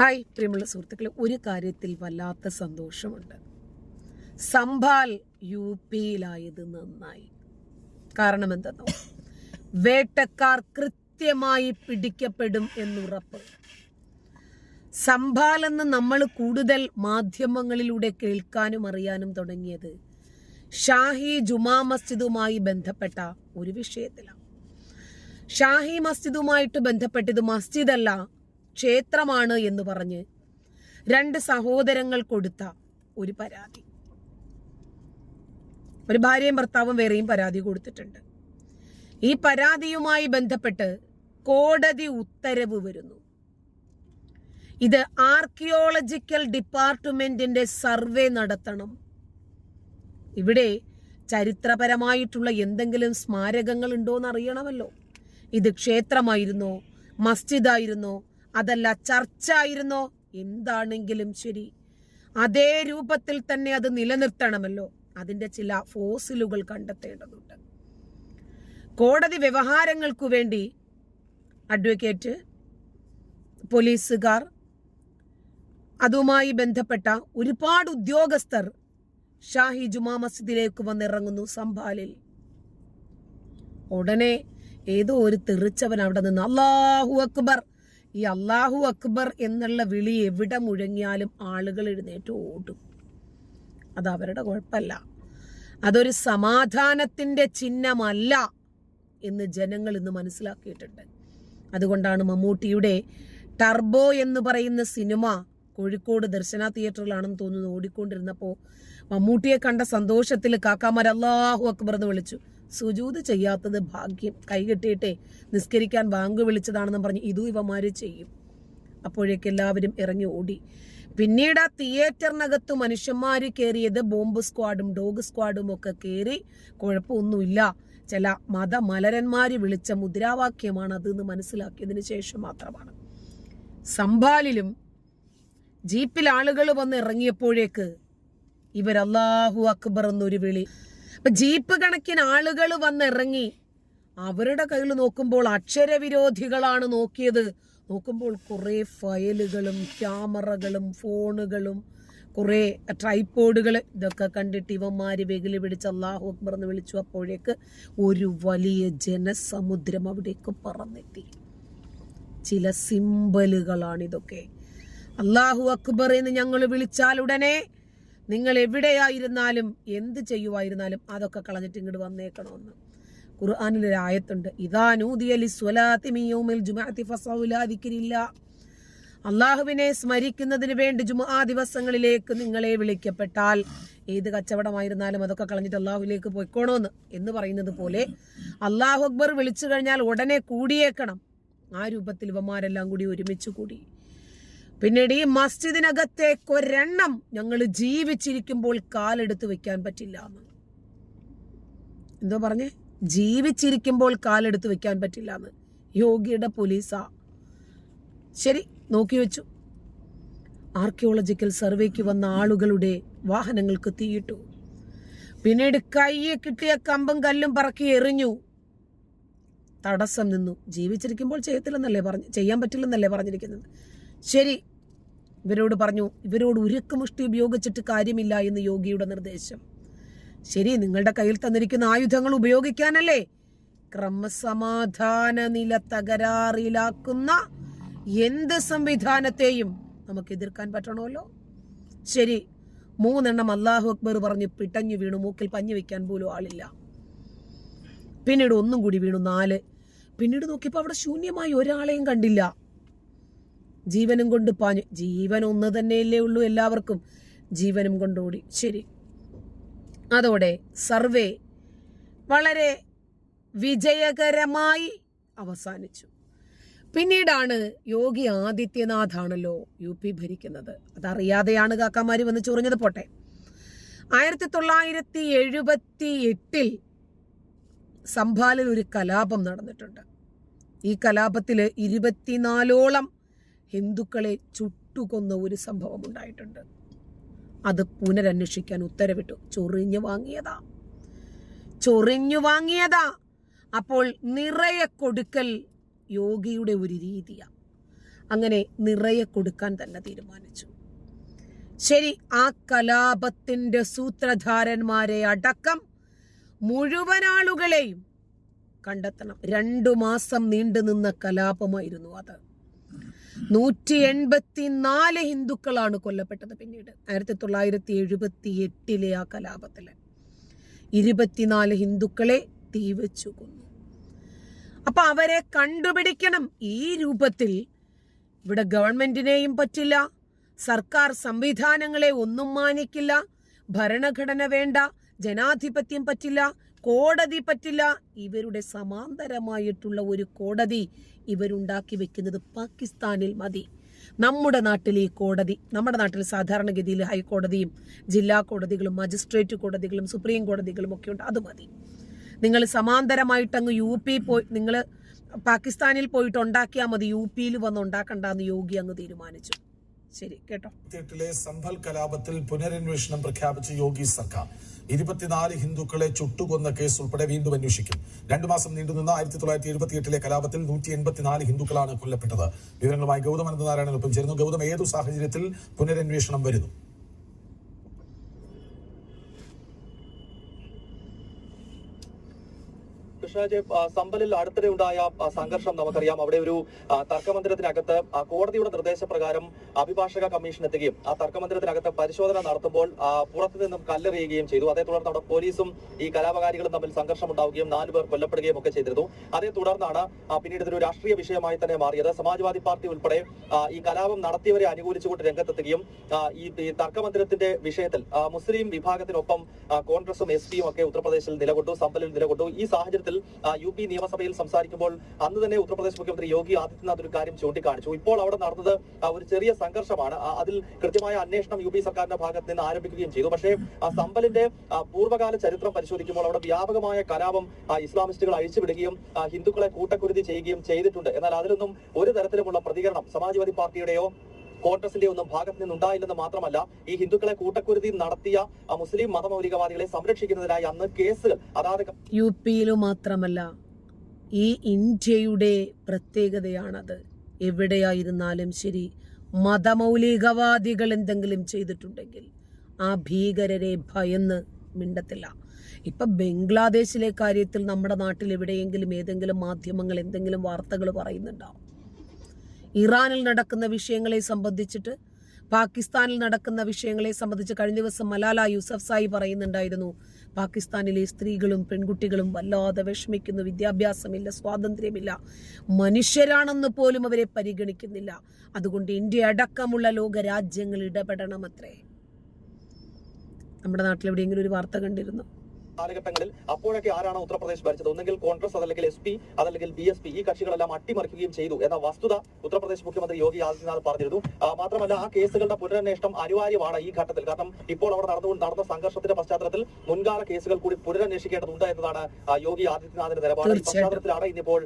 Hi പ്രിയമുള്ള സുഹൃത്തുക്കളെ. ഒരു കാര്യത്തിൽ വല്ലാത്ത സന്തോഷമുണ്ട്. സംഭാൽ യു പിയിലായത് നന്നായി. കാരണം എന്തെന്നോ വേട്ടക്കാർ കൃത്യമായി പിടിക്കപ്പെടും എന്നുറപ്പ്. സംഭാൽ എന്ന് നമ്മൾ കൂടുതൽ മാധ്യമങ്ങളിലൂടെ കേൾക്കാനും അറിയാനും തുടങ്ങിയത് ഷാഹി ജുമാ മസ്ജിദുമായി ബന്ധപ്പെട്ട ഒരു വിഷയത്തിലാണ്. ഷാഹി മസ്ജിദുമായിട്ട് ബന്ധപ്പെട്ടത് മസ്ജിദല്ല ക്ഷേത്രമാണ് എന്ന് പറഞ്ഞ് രണ്ട് സഹോദരങ്ങൾ കൊടുത്ത ഒരു പരാതി. ഒരു ഭാര്യയും ഭർത്താവും വേറെയും പരാതി കൊടുത്തിട്ടുണ്ട്. ഈ പരാതിയുമായി ബന്ധപ്പെട്ട് കോടതി ഉത്തരവ് വരുന്നു. ഇത് ആർക്കിയോളജിക്കൽ ഡിപ്പാർട്ട്മെന്റിന്റെ സർവേ നടത്തണം. ഇവിടെ ചരിത്രപരമായിട്ടുള്ള എന്തെങ്കിലും സ്മാരകങ്ങൾ ഉണ്ടോ എന്ന് അറിയണമല്ലോ. ഇത് ക്ഷേത്രമായിരുന്നോ? മസ്ജിദായിരുന്നോ? അതല്ല ചർച്ച ആയിരുന്നോ എന്താണെങ്കിലും ശരി. അതേ രൂപത്തിൽ തന്നെ അത് നിലനിർത്തണമല്ലോ. അതിന്റെ ചില ഫോസിലുകൾ കണ്ടെത്തേണ്ടതുണ്ട്. കോടതി വ്യവഹാരങ്ങൾക്കു വേണ്ടി അഡ്വക്കേറ്റ് പോലീസുകാർ അതുമായി ബന്ധപ്പെട്ട ഒരുപാട് ഉദ്യോഗസ്ഥർ ഷാഹി ജുമാ മസ്ജിദിലേക്ക് വന്നിറങ്ങുന്നു സംഭാലിൽ. ഉടനെ ഏതോ ഒരു തെറിച്ചവൻ അവിടെ നിന്ന് അള്ളാഹു അക്ബർ ഈ അള്ളാഹു അക്ബർ എന്നുള്ള വിളി എവിടെ മുഴങ്ങിയാലും ആളുകൾ എഴുന്നേറ്റ് ഓടും. അത് അവരുടെ കുഴപ്പമല്ല. അതൊരു സമാധാനത്തിന്റെ ചിഹ്നമല്ല എന്ന് ജനങ്ങൾ ഇന്ന് മനസ്സിലാക്കിയിട്ടുണ്ട്. അതുകൊണ്ടാണ് മമ്മൂട്ടിയുടെ ടർബോ എന്ന് പറയുന്ന സിനിമ കോഴിക്കോട് ദർശന തിയേറ്ററിലാണെന്ന് തോന്നുന്നു. ഓടിക്കൊണ്ടിരുന്നപ്പോൾ മമ്മൂട്ടിയെ കണ്ട സന്തോഷത്തിൽ കാക്കാമാർ അള്ളാഹു അക്ബർ എന്ന് വിളിച്ചു. സുജൂത് ചെയ്യാത്തത് ഭാഗ്യം. കൈകെട്ടിയിട്ടേ നിസ്കരിക്കാൻ ബാങ്ക് വിളിച്ചതാണെന്ന് പറഞ്ഞ് ഇതും ഇവമാര് ചെയ്യും. അപ്പോഴേക്ക് എല്ലാവരും ഇറങ്ങി ഓടി. പിന്നീട് ആ തിയേറ്ററിനകത്ത് മനുഷ്യന്മാർ കയറിയത് ബോംബ് സ്ക്വാഡും ഡോഗ് സ്ക്വാഡും ഒക്കെ കയറി കുഴപ്പമൊന്നുമില്ല. ചില മതമലരന്മാര് വിളിച്ച മുദ്രാവാക്യമാണ് അതെന്ന് മനസ്സിലാക്കിയതിന് ശേഷം മാത്രമാണ്. സംഭാലിലും ജീപ്പിൽ ആളുകൾ വന്ന് ഇറങ്ങിയപ്പോഴേക്ക് അള്ളാഹു അക്ബർ എന്നൊരു വിളി അപ്പൊ ജീപ്പ് കണക്കിന് ആളുകൾ വന്നിറങ്ങി. അവരുടെ കയ്യിൽ നോക്കുമ്പോൾ അക്ഷരവിരോധികളാണ് നോക്കിയത്. നോക്കുമ്പോൾ കുറേ ഫയലുകളും ക്യാമറകളും ഫോണുകളും കുറേ ട്രൈപ്പോഡുകൾ ഇതൊക്കെ കണ്ടിട്ട് ഇവന്മാർ വെകിൽ പിടിച്ച് അള്ളാഹു അക്ബർ എന്ന് വിളിച്ചു. അപ്പോഴേക്ക് ഒരു വലിയ ജനസമുദ്രം അവിടേക്ക് പറന്നെത്തി. ചില സിമ്പലുകളാണ് ഇതൊക്കെ അള്ളാഹു അക്ബർ എന്ന് ഞങ്ങൾ വിളിച്ചാൽ ഉടനെ നിങ്ങൾ എവിടെയായിരുന്നാലും എന്ത് ചെയ്യുമായിരുന്നാലും അതൊക്കെ കളഞ്ഞിട്ട് ഇങ്ങോട്ട് വന്നേക്കണമെന്ന് ഖുർആാനിൽ ഒരു ആയത്തുണ്ട്. ഇതാ നൂദിയലി സ്വലാത്തി മിയോമിൽ ജുമാഅത്തി ഫസൗലാ ദിക്രില്ല. അള്ളാഹുവിനെ സ്മരിക്കുന്നതിന് വേണ്ടി ജുമാ ദിവസങ്ങളിലേക്ക് നിങ്ങളെ വിളിക്കപ്പെട്ടാൽ ഏത് കച്ചവടമായിരുന്നാലും അതൊക്കെ കളഞ്ഞിട്ട് അള്ളാഹുലേക്ക് പോയിക്കോണോന്ന് എന്ന് പറയുന്നത് പോലെ അള്ളാഹു അക്ബർ വിളിച്ചു കഴിഞ്ഞാൽ ഉടനെ കൂടിയേക്കണം. ആ രൂപത്തിൽ ഇവന്മാരെല്ലാം കൂടി ഒരുമിച്ച് കൂടി. പിന്നീട് ഈ മസ്ജിദിനകത്തേക്ക് ഒരെണ്ണം ഞങ്ങൾ ജീവിച്ചിരിക്കുമ്പോൾ കാലെടുത്ത് വെക്കാൻ പറ്റില്ല എന്ന്. എന്തോ പറഞ്ഞേ? ജീവിച്ചിരിക്കുമ്പോൾ കാലെടുത്ത് വെക്കാൻ പറ്റില്ല എന്ന്. യോഗിയുടെ പോലീസാ. ശരി നോക്കി വെച്ചു. ആർക്കിയോളജിക്കൽ സർവേക്ക് വന്ന ആളുകളുടെ വാഹനങ്ങൾക്ക് തീയിട്ടു. പിന്നീട് കയ്യെ കിട്ടിയ കമ്പും കല്ലും പറക്കി എറിഞ്ഞു. തടസ്സം നിന്നു. ജീവിച്ചിരിക്കുമ്പോൾ ചെയ്യത്തില്ലെന്നല്ലേ പറഞ്ഞു ചെയ്യാൻ പറ്റില്ലെന്നല്ലേ പറഞ്ഞിരിക്കുന്നത്. ശരി ഇവരോട് പറഞ്ഞു ഇവരോട് ഉരുക്കുമുഷ്ടി ഉപയോഗിച്ചിട്ട് കാര്യമില്ല എന്ന് യോഗിയുടെ നിർദ്ദേശം. ശരി നിങ്ങളുടെ കയ്യിൽ തന്നിരിക്കുന്ന ആയുധങ്ങൾ ഉപയോഗിക്കാനല്ലേ? ക്രമസമാധാന നില തകരാറിലാക്കുന്ന എന്ത് സംവിധാനത്തെയും നമുക്ക് എതിർക്കാൻ പറ്റണമല്ലോ. ശരി മൂന്നെണ്ണം അള്ളാഹു അക്ബർ പറഞ്ഞ് പിട്ടഞ്ഞു വീണു മൂക്കിൽ പഞ്ഞു വെക്കാൻ പോലും ആളില്ല. പിന്നീട് ഒന്നും കൂടി വീണു നാല്. പിന്നീട് നോക്കിയപ്പോൾ അവിടെ ശൂന്യമായി ഒരാളെയും കണ്ടില്ല. ജീവനും കൊണ്ട് പാഞ്ഞു. ജീവൻ ഒന്ന് തന്നെയല്ലേ ഉള്ളൂ എല്ലാവർക്കും. ജീവനും കൊണ്ടോടി ശരി. അതോടെ സർവേ വളരെ വിജയകരമായി അവസാനിച്ചു. പിന്നീടാണ് യോഗി ആദിത്യനാഥാണല്ലോ യു പി ഭരിക്കുന്നത്. അതറിയാതെയാണ് കാക്കാമാര് വന്ന് ചൊറിഞ്ഞത്. പോട്ടെ. ആയിരത്തി തൊള്ളായിരത്തി എഴുപത്തി എട്ടിൽ സംഭാലിൽ ഒരു കലാപം നടന്നിട്ടുണ്ട്. ഈ കലാപത്തിൽ ഇരുപത്തിനാലോളം ഹിന്ദുക്കളെ ചുട്ടുകൊന്ന ഒരു സംഭവം ഉണ്ടായിട്ടുണ്ട്. അത് പുനരന്വേഷിക്കാൻ ഉത്തരവിട്ടു. ചൊറിഞ്ഞു വാങ്ങിയതാ. ചൊറിഞ്ഞു വാങ്ങിയതാ. അപ്പോൾ നിറയെ കൊടുക്കൽ യോഗിയുടെ ഒരു രീതിയാണ് അങ്ങനെ നിറയെ കൊടുക്കാൻ തന്നെ തീരുമാനിച്ചു. ശരി ആ കലാപത്തിന്റെ സൂത്രധാരന്മാരെ അടക്കം മുഴുവൻ ആളുകളെയും കണ്ടെത്തണം. രണ്ടു മാസം നീണ്ടുനിന്ന കലാപമായിരുന്നു അത്. നൂറ്റി എൺപത്തി നാല് ഹിന്ദുക്കളാണ് കൊല്ലപ്പെട്ടത് പിന്നീട്. ആയിരത്തി തൊള്ളായിരത്തി എഴുപത്തി എട്ടിലെ ആ കലാപത്തിൽ ഇരുപത്തിനാല് ഹിന്ദുക്കളെ തീവച്ചു കൊന്നു. അപ്പൊ അവരെ കണ്ടുപിടിക്കണം. ഈ രൂപത്തിൽ ഇവിടെ ഗവൺമെന്റിനെയും പറ്റില്ല സർക്കാർ സംവിധാനങ്ങളെ ഒന്നും മാനിക്കില്ല ഭരണഘടന വേണ്ട ജനാധിപത്യം പറ്റില്ല കോടതി പറ്റില്ല. ഇവരുടെ സമാന്തരമായിട്ടുള്ള ഒരു കോടതി ഇവരുണ്ടാക്കി വെക്കുന്നത് പാകിസ്ഥാനിൽ മതി. നമ്മുടെ നാട്ടിൽ ഈ കോടതി നമ്മുടെ നാട്ടിൽ സാധാരണഗതിയിൽ ഹൈക്കോടതിയും ജില്ലാ കോടതികളും മജിസ്ട്രേറ്റ് കോടതികളും സുപ്രീം കോടതികളും ഒക്കെ ഉണ്ട്. അത് മതി. നിങ്ങൾ സമാന്തരമായിട്ട് അങ്ങ് യു പി പോയി നിങ്ങൾ പാകിസ്ഥാനിൽ പോയിട്ട് ഉണ്ടാക്കിയാൽ മതി. യു പിയിൽ വന്ന് ഉണ്ടാക്കണ്ടെന്ന് യോഗി അങ്ങ് തീരുമാനിച്ചു. ശരി കേട്ടോ. എട്ടിലെ സംഭൽ കലാപത്തിൽ പുനരന്വേഷണം പ്രഖ്യാപിച്ച യോഗി സർക്കാർ. ഇരുപത്തിനാല് ഹിന്ദുക്കളെ ചുട്ടുകൊന്ന കേസ് ഉൾപ്പെടെ വീണ്ടും അന്വേഷിക്കും. രണ്ടു മാസം നീണ്ടുനിന്ന ആയിരത്തി തൊള്ളായിരത്തി എഴുപത്തിയെട്ടിലെ കലാപത്തിൽ നൂറ്റി എൺപത്തിനാല് ഹിന്ദുക്കളാണ് കൊല്ലപ്പെട്ടത്. വിവരങ്ങളുമായി ഗൗതം അനന്തനാരായണനൊപ്പം ചേരുന്നു. ഗൗതം ഏതു സാഹചര്യത്തിൽ പുനരന്വേഷണം വരുന്നു? സമ്പലിൽ അടുത്തിടെ ഉണ്ടായ സംഘർഷം നമുക്കറിയാം. അവിടെ ഒരു തർക്കമന്ദിരത്തിനകത്ത് കോടതിയുടെ നിർദ്ദേശപ്രകാരം അഭിഭാഷക കമ്മീഷൻ എത്തുകയും ആ തർക്കമന്ദിരത്തിനകത്ത് പരിശോധന നടത്തുമ്പോൾ പുറത്തു നിന്നും കല്ലെറിയുകയും ചെയ്തു. അതേ തുടർന്ന് അവിടെ പോലീസും ഈ കലാപകാരികളും തമ്മിൽ സംഘർഷം ഉണ്ടാവുകയും നാല് പേർ കൊല്ലപ്പെടുകയും ഒക്കെ ചെയ്തിരുന്നു. അതേ തുടർന്നാണ് പിന്നീട് ഇതൊരു രാഷ്ട്രീയ വിഷയമായി തന്നെ മാറിയത്. സമാജ്വാദി പാർട്ടി ഉൾപ്പെടെ ഈ കലാപം നടത്തിയവരെ അനുകൂലിച്ചുകൊണ്ട് രംഗത്തെത്തുകയും ഈ തർക്കമന്ദിരത്തിന്റെ വിഷയത്തിൽ മുസ്ലിം വിഭാഗത്തിനൊപ്പം കോൺഗ്രസും എസ് പിയും ഒക്കെ ഉത്തർപ്രദേശിൽ നിലകൊണ്ടു സമ്പലിൽ നിലകൊണ്ടു. ഈ സാഹചര്യത്തിൽ യു പി നിയമസഭയിൽ സംസാരിക്കുമ്പോൾ അന്ന് തന്നെ ഉത്തർപ്രദേശ് മുഖ്യമന്ത്രി യോഗി ആദിത്യനാഥ് ഒരു കാര്യം ചൂണ്ടിക്കാണിച്ചു. ഇപ്പോൾ അവിടെ നടന്നത് ഒരു ചെറിയ സംഘർഷമാണ്. അതിൽ കൃത്യമായ അന്വേഷണം യു പി സർക്കാരിന്റെ ഭാഗത്ത് നിന്ന് ആരംഭിക്കുകയും ചെയ്തു. പക്ഷേ സമ്പലിന്റെ പൂർവകാല ചരിത്രം പരിശോധിക്കുമ്പോൾ അവിടെ വ്യാപകമായ കലാപം ഇസ്ലാമിസ്റ്റുകൾ അഴിച്ചുവിടുകയും ഹിന്ദുക്കളെ കൂട്ടക്കുരുതി ചെയ്യുകയും ചെയ്തിട്ടുണ്ട്. എന്നാൽ അതിലൊന്നും ഒരു തരത്തിലുമുള്ള പ്രതികരണം സമാജ്വാദി പാർട്ടിയുടെയോ കോൺഗ്രസിന്റെ ഒന്നും ഭാഗത്ത് നിന്നുണ്ടായില്ലെന്ന് മാത്രമല്ല ഈ ഹിന്ദുക്കളെ കൂട്ടക്കുരുതി നടത്തിയ മുസ്ലിം മതമൗലികവാദികളെ സംരക്ഷിക്കുന്നതിനായി അന്ന് കേസുകൾ അതാത് യു മാത്രമല്ല ഈ ഇന്ത്യയുടെ പ്രത്യേകതയാണത്. എവിടെയായിരുന്നാലും ശരി മതമൗലികവാദികൾ എന്തെങ്കിലും ചെയ്തിട്ടുണ്ടെങ്കിൽ ആ ഭീകരരെ ഭയന്ന് മിണ്ടത്തില്ല. ഇപ്പൊ ബംഗ്ലാദേശിലെ കാര്യത്തിൽ നമ്മുടെ നാട്ടിൽ എവിടെയെങ്കിലും ഏതെങ്കിലും മാധ്യമങ്ങൾ എന്തെങ്കിലും വാർത്തകൾ പറയുന്നുണ്ടാവും ഇറാനിൽ നടക്കുന്ന വിഷയങ്ങളെ സംബന്ധിച്ചിട്ട് പാകിസ്ഥാനിൽ നടക്കുന്ന വിഷയങ്ങളെ സംബന്ധിച്ച് കഴിഞ്ഞ ദിവസം മലാല യൂസഫ് സായി പറയുന്നുണ്ടായിരുന്നു പാകിസ്ഥാനിലെ സ്ത്രീകളും പെൺകുട്ടികളും വല്ലാതെ വിഷമിക്കുന്നു. വിദ്യാഭ്യാസമില്ല സ്വാതന്ത്ര്യമില്ല. മനുഷ്യരാണെന്ന് പോലും അവരെ പരിഗണിക്കുന്നില്ല. അതുകൊണ്ട് ഇന്ത്യ അടക്കമുള്ള ലോക രാജ്യങ്ങൾ ഇടപെടണമത്രേ നമ്മുടെ നാട്ടിൽ എവിടെയെങ്കിലും ഒരു വാർത്ത കണ്ടിരുന്നു? കാലഘട്ടങ്ങളിൽ അപ്പോഴൊക്കെ ആരാണ് ഉത്തർപ്രദേശ് ഭരിച്ചത്? ഒന്നെങ്കിൽ കോൺഗ്രസ് അതല്ലെങ്കിൽ എസ് പി അതല്ലെങ്കിൽ ബി എസ് പി. ഈ കക്ഷികളെല്ലാം അട്ടിമറിക്കുകയും ചെയ്തു എന്ന വസ്തുത ഉത്തർപ്രദേശ് മുഖ്യമന്ത്രി യോഗി ആദിത്യനാഥ് പറഞ്ഞിരുന്നു. മാത്രമല്ല ആ കേസുകളുടെ പുനരന്വേഷണം അനിവാര്യമാണ് ഈ ഘട്ടത്തിൽ. കാരണം ഇപ്പോൾ അവിടെ നടന്നുകൊണ്ട് നടന്ന സംഘർഷത്തിന്റെ പശ്ചാത്തലത്തിൽ മുൻകാല കേസുകൾ കൂടി പുനരന്വേഷിക്കേണ്ടതുണ്ട് എന്നതാണ് യോഗി ആദിത്യനാഥിന്റെ നിലപാട്. ഈ. പശ്ചാത്തലത്തിലാണ് ഇന്നിപ്പോൾ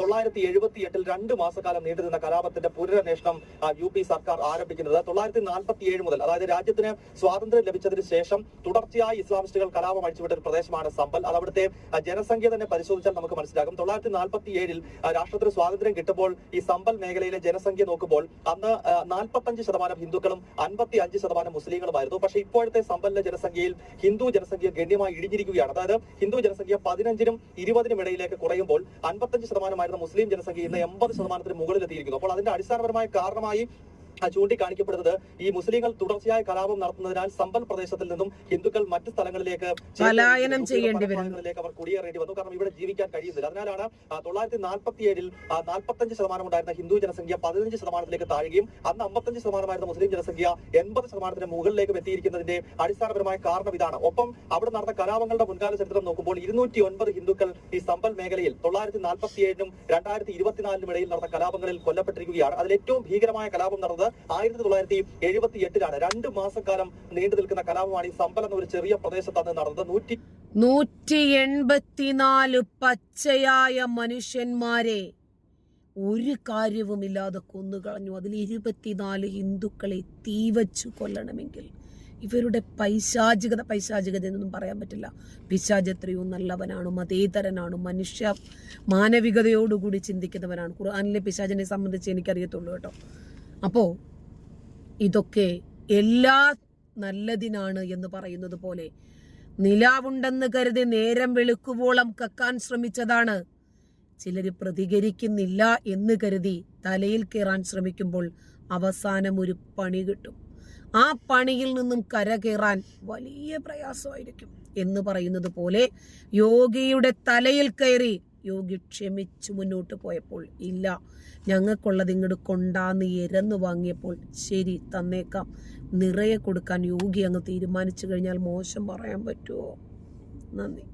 തൊള്ളായിരത്തി എഴുപത്തി എട്ടിൽ രണ്ട് മാസക്കാലം നീണ്ടുനിന്ന കലാപത്തിന്റെ പുനരന്വേഷണം യു പി സർക്കാർ ആരംഭിക്കുന്നത്. തൊള്ളായിരത്തി നാൽപ്പത്തി ഏഴ് മുതൽ അതായത് രാജ്യത്തിന് സ്വാതന്ത്ര്യം ലഭിച്ചതിന് ശേഷം തുടർച്ചയായി ഇസ്ലാമിസ്റ്റുകൾ കലാപം അഴിച്ചുവിട്ട പ്രദേശമാണ് സമ്പൽ. അത് അവിടുത്തെ ജനസംഖ്യ തന്നെ പരിശോധിച്ചാൽ നമുക്ക് മനസ്സിലാകും. തൊള്ളായിരത്തി നാൽപ്പത്തി ഏഴിൽ രാഷ്ട്രത്തിന് സ്വാതന്ത്ര്യം കിട്ടുമ്പോൾ ഈ സമ്പൽ മേഖലയിലെ ജനസംഖ്യ നോക്കുമ്പോൾ അന്ന് നാൽപ്പത്തഞ്ച് ശതമാനം ഹിന്ദുക്കളും അൻപത്തി അഞ്ച് ശതമാനം മുസ്ലിങ്ങളുമായിരുന്നു. പക്ഷെ ഇപ്പോഴത്തെ സമ്പലിലെ ജനസംഖ്യയിൽ ഹിന്ദു ജനസംഖ്യ ഗണ്യമായി ഇടിഞ്ഞിരിക്കുകയാണ്. അതായത് ഹിന്ദു ജനസംഖ്യ പതിനഞ്ചിനും ഇരുപതിനും ഇടയിലേക്ക് കുറയുമ്പോൾ അൻപത്തഞ്ച് ശതമാനമായിരുന്ന മുസ്ലിം ജനസംഖ്യ ഇന്ന് എൺപത് ശതമാനത്തിന് മുകളിലെത്തിയിരിക്കുന്നു. അപ്പോൾ അതിന്റെ അടിസ്ഥാനപരമായ കാരണമായി ചൂണ്ടിക്കാണിക്കപ്പെടുന്നത് ഈ മുസ്ലിങ്ങൾ തുടർച്ചയായ കലാപം നടത്തുന്നതിനാൽ സമ്പൽ പ്രദേശത്തിൽ നിന്നും ഹിന്ദുക്കൾ മറ്റ് സ്ഥലങ്ങളിലേക്ക് പലായനം ചെയ്യേണ്ടി വരുന്നു. അവർ കുടിയേറേണ്ടി വന്നു. കാരണം ഇവിടെ ജീവിക്കാൻ കഴിയുന്നില്ല. അതിനാലാണ് തൊള്ളായിരത്തി നാൽപ്പത്തി ഏഴിൽ നാൽപ്പത്തഞ്ച് ശതമാനം ഉണ്ടായിരുന്ന ഹിന്ദു ജനസംഖ്യ പതിനഞ്ച് ശതമാനത്തിലേക്ക് താഴുകയും അന്ന് അമ്പത്തഞ്ച് ശതമാനമായിരുന്ന മുസ്ലിം ജനസംഖ്യ എൺപത് ശതമാനത്തിന് മുകളിലേക്ക് എത്തിയിരിക്കുന്നതിന്റെ അടിസ്ഥാനപരമായ കാരണം ഇതാണ്. ഒപ്പം അവിടെ നടന്ന കലാപങ്ങളുടെ മുൻകാല ചരിത്രം നോക്കുമ്പോൾ ഇരുന്നൂറ്റി ഒൻപത് ഹിന്ദുക്കൾ ഈ സമ്പൽ മേഖലയിൽ തൊള്ളായിരത്തി നാൽപ്പത്തി ഏഴിനും രണ്ടായിരത്തി ഇരുപത്തിനാലിനും ഇടയിൽ നടന്ന കലാപങ്ങളിൽ കൊല്ലപ്പെട്ടിരിക്കുകയാണ്. അതിൽ ഏറ്റവും ഭീകരമായ കലാപം നടന്നത് ആയിരത്തി തൊള്ളായിരത്തി എഴുപത്തി എട്ടിലാണ് രണ്ട് മാസക്കാലം നീണ്ടു നിൽക്കുന്ന കലാപമാണ് ഈ സമ്പൽ എന്ന ഒരു ചെറിയ പ്രദേശത്താണ് നടന്നത്. നൂറ്റി നൂറ്റി എൺപത്തിനാല് പച്ചയായ മനുഷ്യന്മാരെ ഒരു കാര്യവുമില്ലാതെ കൊന്നുകളഞ്ഞു. അതിൽ ഇരുപത്തിനാല് ഹിന്ദുക്കളെ തീവച്ചു കൊല്ലണമെങ്കിൽ ഇവരുടെ പൈശാചികത പൈശാചികത എന്നൊന്നും പറയാൻ പറ്റില്ല. പിശാചത്രയോ നല്ലവനാണ് മതേതരനാണ് മനുഷ്യ മാനവികതയോടുകൂടി ചിന്തിക്കുന്നവനാണ്. ഖുർആാനിലെ പിശാചിനെ സംബന്ധിച്ച് എനിക്കറിയത്തുള്ളൂ കേട്ടോ. അപ്പോൾ ഇതൊക്കെ എല്ലാ നല്ലതിനാണ് എന്ന് പറയുന്നത് പോലെ നിലാവുണ്ടെന്ന് കരുതി നേരം വെളുക്കുവോളം കക്കാൻ ശ്രമിച്ചതാണ്. ചിലർ പ്രതികരിക്കുന്നില്ല എന്ന് കരുതി തലയിൽ കയറാൻ ശ്രമിക്കുമ്പോൾ അവസാനം ഒരു പണി കിട്ടും. ആ പണിയിൽ നിന്നും കരകയറാൻ വലിയ പ്രയാസമായിരിക്കും എന്ന് പറയുന്നത് പോലെ യോഗിയുടെ തലയിൽ കയറി യോഗി ക്ഷമിച്ചു മുന്നോട്ട് പോയപ്പോൾ ഇല്ല ഞങ്ങൾക്കുള്ളത് ഇങ്ങോട്ട് കൊണ്ടാന്ന് എരന്നു വാങ്ങിയപ്പോൾ ശരി തന്നേക്കാം. നിറയെ കൊടുക്കാൻ യോഗി അങ്ങ് തീരുമാനിച്ചു കഴിഞ്ഞാൽ മോശം പറയാൻ പറ്റുമോ? നന്ദി.